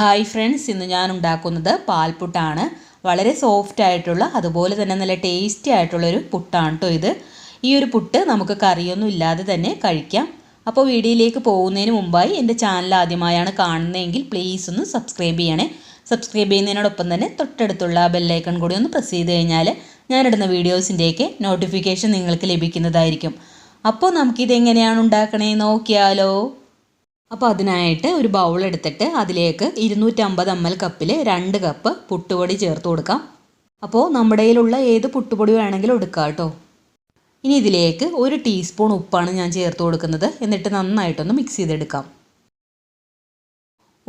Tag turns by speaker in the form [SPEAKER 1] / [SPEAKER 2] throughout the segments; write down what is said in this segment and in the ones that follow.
[SPEAKER 1] Hi friends ഇന്ന് ഞാൻ ഉണ്ടാക്കുന്നത് പാൽപുട്ടാണ്. വളരെ സോഫ്റ്റ് ആയിട്ടുള്ള അതുപോലെ തന്നെ നല്ല ടേസ്റ്റി ആയിട്ടുള്ളൊരു പുട്ടാണ് കേട്ടോ ഇത്. ഈ ഒരു പുട്ട് നമുക്ക് കറിയൊന്നും ഇല്ലാതെ തന്നെ കഴിക്കാം. അപ്പോൾ വീഡിയോയിലേക്ക് പോകുന്നതിന് മുമ്പായി എന്റെ ചാനൽ ആദ്യമായാണ് കാണുന്നതെങ്കിൽ പ്ലീസ് ഒന്ന് സബ്സ്ക്രൈബ് ചെയ്യണേ. സബ്സ്ക്രൈബ് ചെയ്യുന്നതിനോടൊപ്പം തന്നെ തൊട്ടടുത്തുള്ള ബെല്ലൈക്കൺ കൂടി ഒന്ന് പ്രസ് ചെയ്ത് കഴിഞ്ഞാൽ ഞാനിടുന്ന വീഡിയോസിന്റെയൊക്കെ നോട്ടിഫിക്കേഷൻ നിങ്ങൾക്ക് ലഭിക്കുന്നതായിരിക്കും. അപ്പോൾ നമുക്കിതെങ്ങനെയാണ് ഉണ്ടാക്കണേ നോക്കിയാലോ. അപ്പോൾ അതിനായിട്ട് ഒരു ബൗൾ എടുത്തിട്ട് അതിലേക്ക് ഇരുന്നൂറ്റമ്പത് എം എൽ കപ്പിൽ രണ്ട് കപ്പ് പുട്ടുപൊടി ചേർത്ത് കൊടുക്കാം. അപ്പോൾ നമ്മുടെ കയ്യിലുള്ള ഏത് പുട്ടുപൊടി വേണമെങ്കിലും എടുക്കാം കേട്ടോ. ഇനി ഇതിലേക്ക് ഒരു ടീസ്പൂൺ ഉപ്പാണ് ഞാൻ ചേർത്ത് കൊടുക്കുന്നത്. എന്നിട്ട് നന്നായിട്ടൊന്ന് മിക്സ് ചെയ്തെടുക്കാം.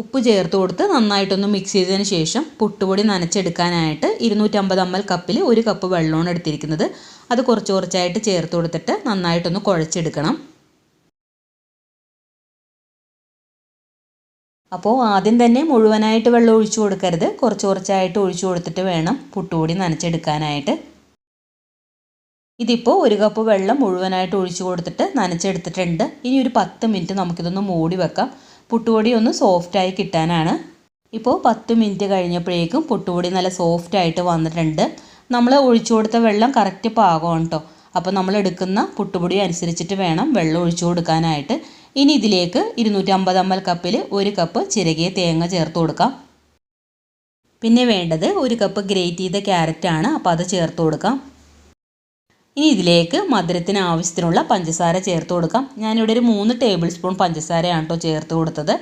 [SPEAKER 1] ഉപ്പ് ചേർത്ത് കൊടുത്ത് നന്നായിട്ടൊന്ന് മിക്സ് ചെയ്തതിന് ശേഷം പുട്ടുപൊടി നനച്ചെടുക്കാനായിട്ട് ഇരുന്നൂറ്റമ്പത് എം എൽ കപ്പിൽ ഒരു കപ്പ് വെള്ളമാണ് എടുത്തിരിക്കുന്നത്. അത് കുറച്ച് കുറച്ചായിട്ട് ചേർത്ത് കൊടുത്തിട്ട് നന്നായിട്ടൊന്ന് കുഴച്ചെടുക്കണം. അപ്പോൾ ആദ്യം തന്നെ മുഴുവനായിട്ട് വെള്ളം ഒഴിച്ചു കൊടുക്കരുത്. കുറച്ച് കുറച്ചായിട്ട് ഒഴിച്ചു കൊടുത്തിട്ട് വേണം പുട്ടുപൊടി നനച്ചെടുക്കാനായിട്ട്. ഇതിപ്പോൾ ഒരു കപ്പ് വെള്ളം മുഴുവനായിട്ട് ഒഴിച്ചു കൊടുത്തിട്ട് നനച്ചെടുത്തിട്ടുണ്ട്. ഇനി ഒരു പത്ത് മിനിറ്റ് നമുക്കിതൊന്ന് മൂടി വെക്കാം. പുട്ടുപൊടി ഒന്ന് സോഫ്റ്റായി കിട്ടാനാണ്. ഇപ്പോൾ പത്ത് മിനിറ്റ് കഴിഞ്ഞപ്പോഴേക്കും പുട്ടുപൊടി നല്ല സോഫ്റ്റായിട്ട് വന്നിട്ടുണ്ട്. നമ്മൾ ഒഴിച്ചു കൊടുത്ത വെള്ളം കറക്റ്റ് പാകമാണ് കേട്ടോ അപ്പോൾ നമ്മൾ എടുക്കുന്ന പുട്ടുപൊടി അനുസരിച്ചിട്ട് വേണം വെള്ളം ഒഴിച്ചു കൊടുക്കാനായിട്ട്. ഇനി ഇതിലേക്ക് ഇരുന്നൂറ്റി അമ്പത് എം എൽ കപ്പിൽ ഒരു കപ്പ് ചിരകിയ തേങ്ങ ചേർത്ത് കൊടുക്കാം. പിന്നെ വേണ്ടത് ഒരു കപ്പ് ഗ്രേറ്റ് ചെയ്ത ക്യാരറ്റാണ് അപ്പോൾ അത് ചേർത്ത് കൊടുക്കാം. ഇനി ഇതിലേക്ക് മധുരത്തിന് ആവശ്യത്തിനുള്ള പഞ്ചസാര ചേർത്ത് കൊടുക്കാം. ഞാനിവിടെ ഒരു മൂന്ന് ടേബിൾ സ്പൂൺ പഞ്ചസാരയാണ് കേട്ടോ ചേർത്ത് കൊടുത്തത്.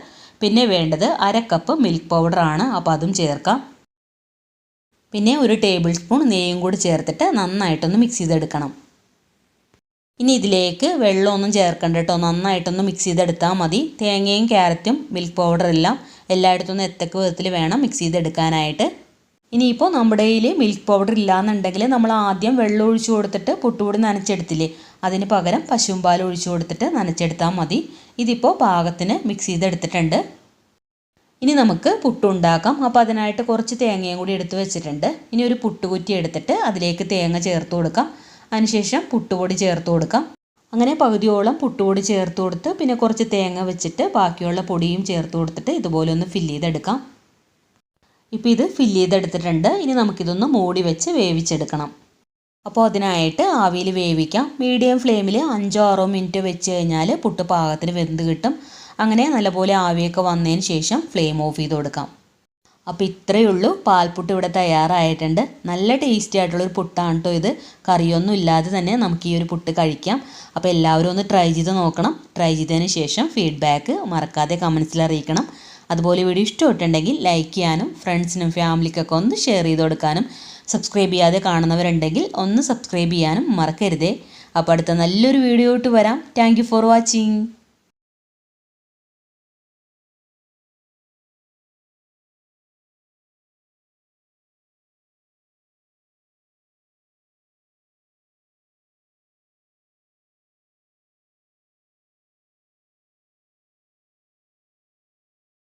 [SPEAKER 1] പിന്നെ വേണ്ടത് അര കപ്പ് മിൽക്ക് പൗഡറാണ് അപ്പോൾ അതും ചേർക്കാം. പിന്നെ ഒരു ടേബിൾ സ്പൂൺ നെയ്യും കൂടി ചേർത്തിട്ട് നന്നായിട്ടൊന്ന് മിക്സ് ചെയ്തെടുക്കണം. ഇനി ഇതിലേക്ക് വെള്ളമൊന്നും ചേർക്കണ്ട കേട്ടോ. നന്നായിട്ടൊന്ന് മിക്സ് ചെയ്തെടുത്താൽ മതി. തേങ്ങയും ക്യാരറ്റും മിൽക്ക് പൗഡറും എല്ലാം ഒന്ന് എത്തക്ക വിധത്തിൽ വേണം മിക്സ് ചെയ്തെടുക്കാനായിട്ട്. ഇനിയിപ്പോൾ നമ്മുടെ കയ്യിൽ മിൽക്ക് പൗഡർ ഇല്ലാന്നുണ്ടെങ്കിൽ നമ്മൾ ആദ്യം വെള്ളം ഒഴിച്ചു കൊടുത്തിട്ട് പുട്ടുപൊടി നനച്ചെടുത്തില്ലേ? അതിന് പകരം പശുമ്പാൽ പാൽ ഒഴിച്ചു കൊടുത്തിട്ട് നനച്ചെടുത്താൽ മതി. ഇതിപ്പോൾ പാകത്തിന് മിക്സ് ചെയ്തെടുത്തിട്ടുണ്ട്. ഇനി നമുക്ക് പുട്ടുണ്ടാക്കാം അപ്പോൾ അതിനായിട്ട് കുറച്ച് തേങ്ങയും കൂടി എടുത്തു വെച്ചിട്ടുണ്ട്. ഇനി ഒരു പുട്ടുകുറ്റി എടുത്തിട്ട് അതിലേക്ക് തേങ്ങ ചേർത്ത് കൊടുക്കാം. അതിനുശേഷം പുട്ടുപൊടി ചേർത്ത് കൊടുക്കാം. അങ്ങനെ പകുതിയോളം പുട്ടുപൊടി ചേർത്ത് കൊടുത്ത് പിന്നെ കുറച്ച് തേങ്ങ വെച്ചിട്ട് ബാക്കിയുള്ള പൊടിയും ചേർത്ത് കൊടുത്തിട്ട് ഇതുപോലെ ഒന്ന് ഫില്ല് ചെയ്തെടുക്കാം. ഇപ്പോൾ ഇത് ഫില്ല് ചെയ്തെടുത്തിട്ടുണ്ട്. ഇനി നമുക്കിതൊന്ന് മൂടി വെച്ച് വേവിച്ചെടുക്കണം. അപ്പോൾ അതിനായിട്ട് ആവിയിൽ വേവിക്കാം. മീഡിയം ഫ്ലെയിമിൽ അഞ്ചോ ആറോ മിനിറ്റ് വെച്ച് കഴിഞ്ഞാൽ പുട്ട് പാകത്തിന് വെന്ത് കിട്ടും. അങ്ങനെ നല്ലപോലെ ആവിയൊക്കെ വന്നതിന് ശേഷം ഫ്ലെയിം ഓഫ് ചെയ്ത് കൊടുക്കാം. അപ്പോൾ ഇത്രയേ ഉള്ളൂ. പാൽപ്പുട്ട് ഇവിടെ തയ്യാറായിട്ടുണ്ട്. നല്ല ടേസ്റ്റി ആയിട്ടുള്ളൊരു പുട്ടാണ് കേട്ടോ ഇത്. കറിയൊന്നും ഇല്ലാതെ തന്നെ നമുക്ക് ഈ ഒരു പുട്ട് കഴിക്കാം. അപ്പോൾ എല്ലാവരും ഒന്ന് ട്രൈ ചെയ്ത് നോക്കണം. ട്രൈ ചെയ്തതിന് ശേഷം ഫീഡ്ബാക്ക് മറക്കാതെ കമൻസിൽ അറിയിക്കണം. അതുപോലെ വീഡിയോ ഇഷ്ടപ്പെട്ടുണ്ടെങ്കിൽ ലൈക്ക് ചെയ്യാനും ഫ്രണ്ട്സിനും ഫാമിലിക്കൊക്കെ ഒന്ന് ഷെയർ ചെയ്ത് കൊടുക്കാനും സബ്സ്ക്രൈബ് ചെയ്യാതെ കാണുന്നവരുണ്ടെങ്കിൽ ഒന്ന് സബ്സ്ക്രൈബ് ചെയ്യാനും മറക്കരുതേ. അപ്പോൾ അടുത്ത നല്ലൊരു വീഡിയോ ഇട്ട് വരാം. Thank for watching